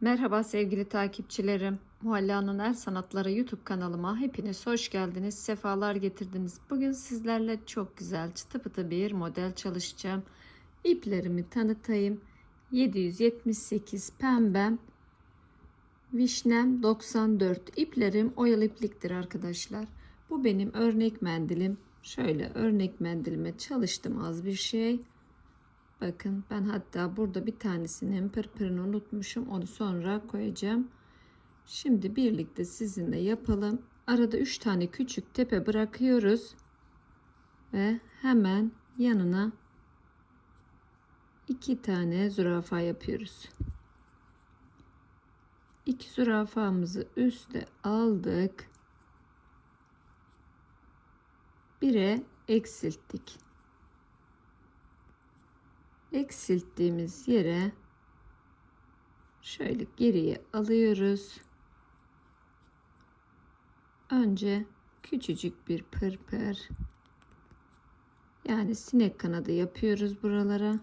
Merhaba sevgili takipçilerim. Muhalla'nın El Sanatları YouTube kanalıma hepiniz hoş geldiniz. Sefalar getirdiniz. Bugün sizlerle çok güzel çıtı pıtı bir model çalışacağım. İplerimi tanıtayım. 778 pembem vişnem 94 iplerim oyalı ipliktir arkadaşlar. Bu benim örnek mendilim. Şöyle örnek mendilime çalıştım az bir şey. Bakın ben hatta burada bir tanesinin pırpırını unutmuşum. Onu sonra koyacağım. Şimdi birlikte sizinle yapalım. Arada 3 tane küçük tepe bırakıyoruz. Ve hemen yanına 2 tane zürafa yapıyoruz. 2 zürafamızı üste aldık. 1'e eksilttik eksilttiğimiz yere şöyle geriye alıyoruz. Önce küçücük bir pırpır yani sinek kanadı yapıyoruz buralara.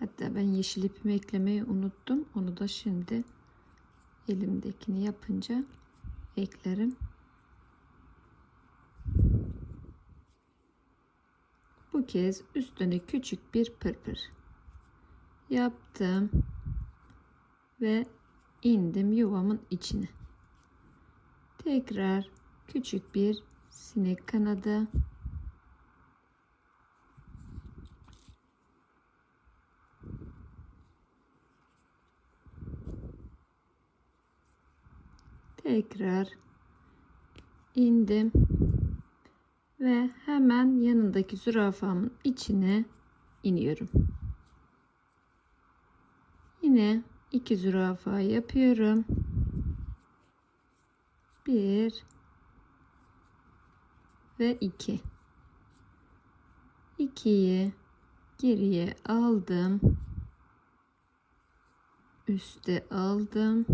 Hatta ben yeşil ipimi eklemeyi unuttum. Onu da şimdi elimdekini yapınca eklerim. Bu kez üstüne küçük bir pırpır. Yaptım ve indim yuvamın içine. Tekrar küçük bir sinek kanadı. Tekrar indim ve hemen yanındaki zürafamın içine iniyorum. Yine iki zürafa yapıyorum. Bir ve iki. İkiyi geriye aldım. Üste aldım.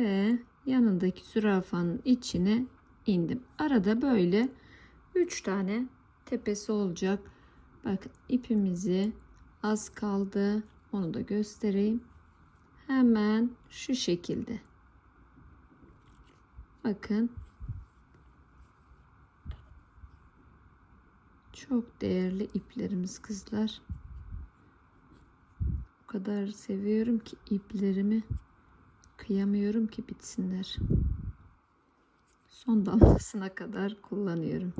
Ve yanındaki zürafanın içine indim. Arada böyle 3 tane tepesi olacak. Bakın ipimizi az kaldı. Onu da göstereyim. Hemen şu şekilde. Bakın. Çok değerli iplerimiz kızlar. O kadar seviyorum ki iplerimi. Kıyamıyorum ki bitsinler. Son damlasına kadar kullanıyorum.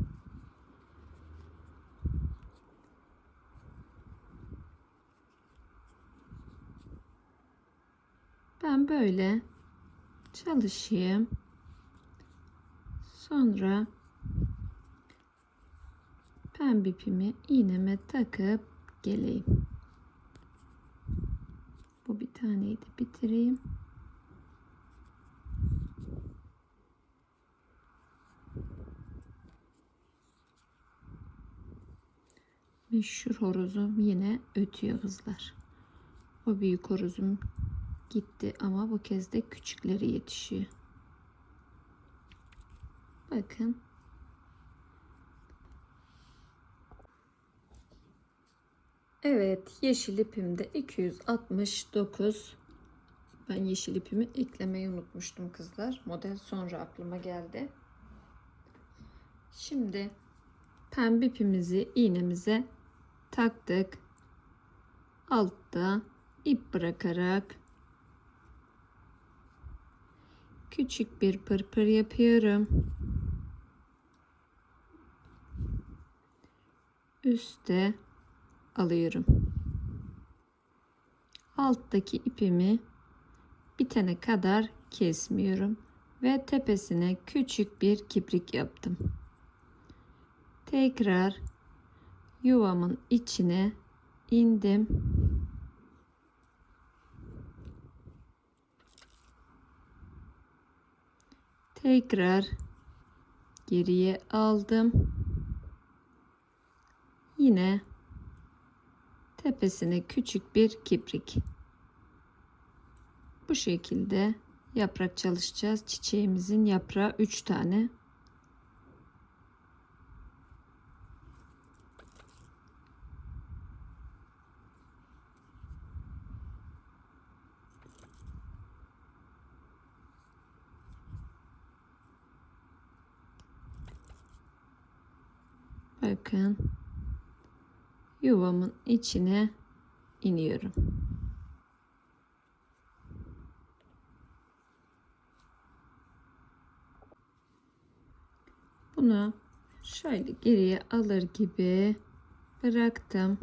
Ben böyle çalışayım. Sonra pembe ipimi iğneme takıp geleyim. Bu bir taneyi de bitireyim. Meşhur horozum yine ötüyor kızlar. O büyük horozum gitti ama bu kez de küçükleri yetişiyor. Bakın. Evet yeşil ipimde 269 ben yeşil ipimi eklemeyi unutmuştum kızlar. Model sonra aklıma geldi. Şimdi pembe ipimizi iğnemize taktık. Altta ip bırakarak küçük bir pırpır yapıyorum. Üste alıyorum. Alttaki ipimi bitene kadar kesmiyorum ve tepesine küçük bir kiprik yaptım. Tekrar yuvamın içine indim. Tekrar geriye aldım. Yine tepesine küçük bir kiprik. Bu şekilde yaprak çalışacağız. Çiçeğimizin yaprağı 3 tane. Bakın yuvamın içine iniyorum. Bunu şöyle geriye alır gibi bıraktım.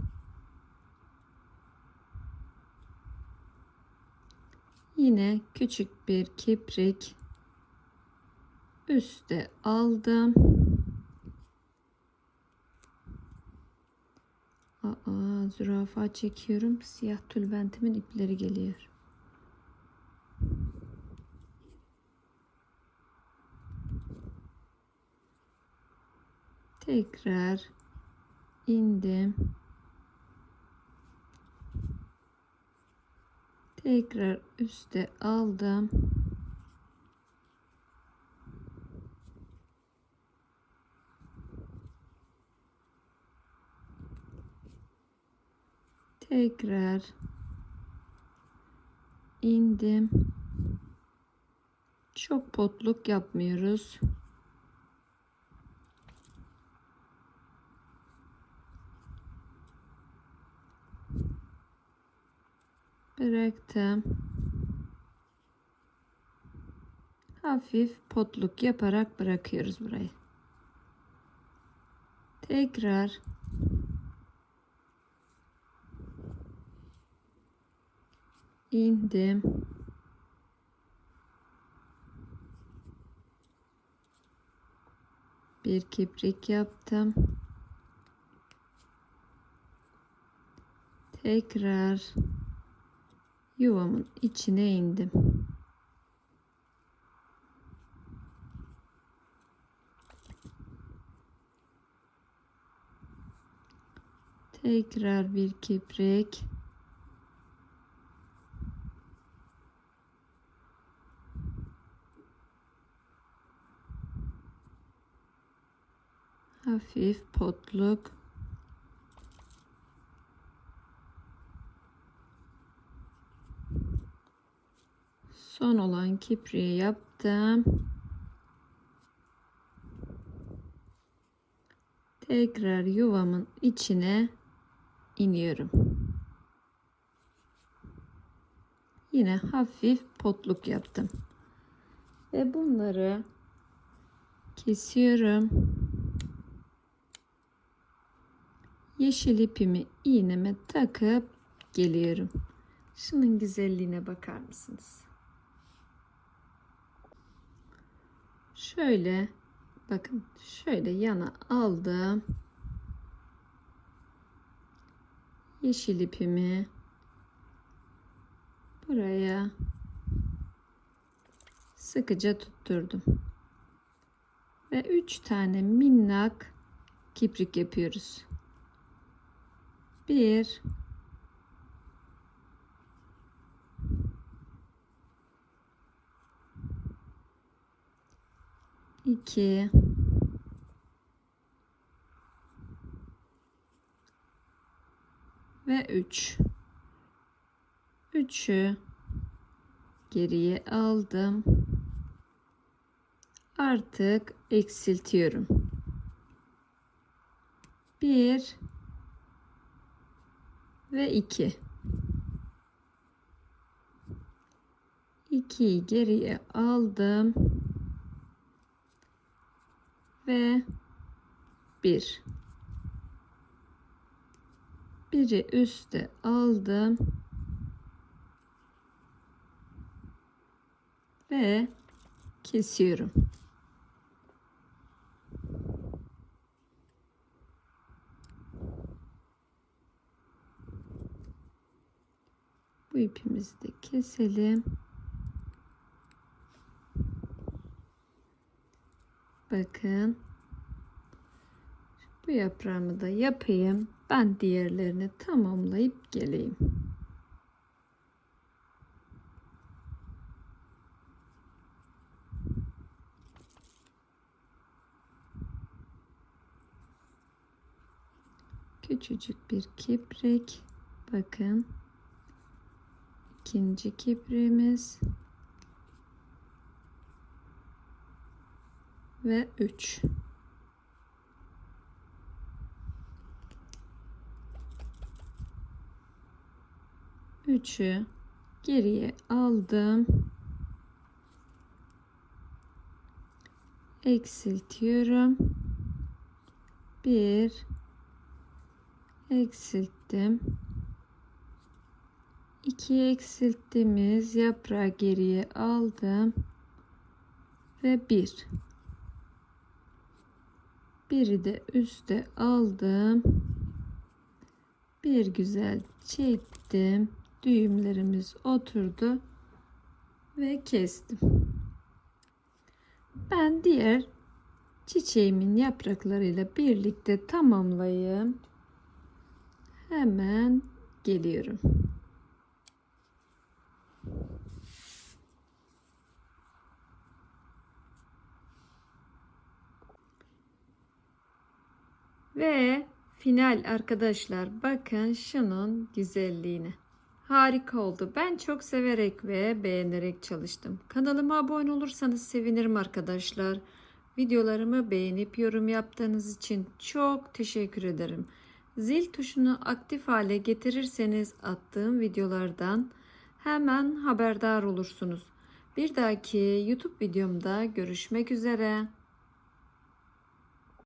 Yine küçük bir kiprik üste aldım. Aa, zürafa çekiyorum. Siyah tülbentimin ipleri geliyor. Tekrar indim. Tekrar üste aldım. Tekrar indim. Çok potluk yapmıyoruz. Bıraktım. Hafif potluk yaparak bırakıyoruz burayı. Tekrar indim. Bir kiprik yaptım. Tekrar yuvamın içine indim. Tekrar bir kiprik. Hafif potluk. Son olan kipriği yaptım. Tekrar yuvamın içine iniyorum. Yine hafif potluk yaptım. Ve bunları kesiyorum. Yeşil ipimi iğneme takıp geliyorum. Şunun güzelliğine bakar mısınız? Şöyle bakın şöyle yana aldım. Yeşil ipimi buraya sıkıca tutturdum. Ve üç tane minnak kiprik yapıyoruz. Bir iki ve üç. Üçü geriye aldım. Artık eksiltiyorum. Bir ve iki. 2'yi geriye aldım ve 1 biri üste aldım ve kesiyorum. Bu ipimizi de keselim. Bakın. Bu yaprağımı da yapayım. Ben diğerlerini tamamlayıp geleyim. Küçücük bir kiprik. Bakın ikinci kibrimiz. Ve 3 3'ü geriye aldım. Eksiltiyorum. 1 eksilttim. 2 eksilttiğimiz yaprağı geriye aldım. Ve 1 biri de üste aldım. Bir güzel çektim. Düğümlerimiz oturdu ve kestim. Ben diğer çiçeğimin yapraklarıyla birlikte tamamlayayım. Hemen geliyorum Ve final arkadaşlar bakın şunun güzelliğine. Harika oldu. Ben çok severek ve beğenerek çalıştım. Kanalıma abone olursanız sevinirim arkadaşlar. Videolarımı beğenip yorum yaptığınız için çok teşekkür ederim. Zil tuşunu aktif hale getirirseniz attığım videolardan hemen haberdar olursunuz. Bir dahaki YouTube videomda görüşmek üzere.